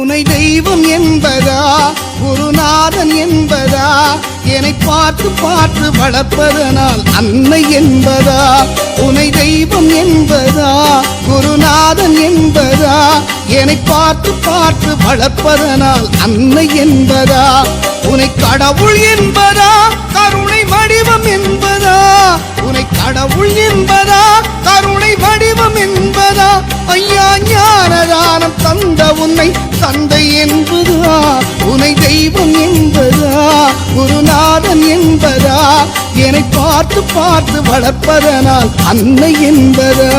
உனை தெய்வம் என்பதா? குருநாதன் என்பதா? என்னை பார்த்து பார்த்து வளர்ப்பதனால் அன்னை என்பதா? உனை தெய்வம் என்பதா? குருநாதன் என்பதா? என்னை பார்த்து பார்த்து வளர்ப்பதனால் அன்னை என்பதா? உனை கடவுள் என்பதா? கருணை வடிவம் என்பதா? உனை கடவுள் என்பதா? கருணை வடிவம் என்பதா? ஐயா ஞானதானம் என்பதா உனை தெய்வம் என்பதா குருநாதன் என்பதா? என்னை பார்த்து பார்த்து வளர்ப்பதனால் அன்னை என்பதா?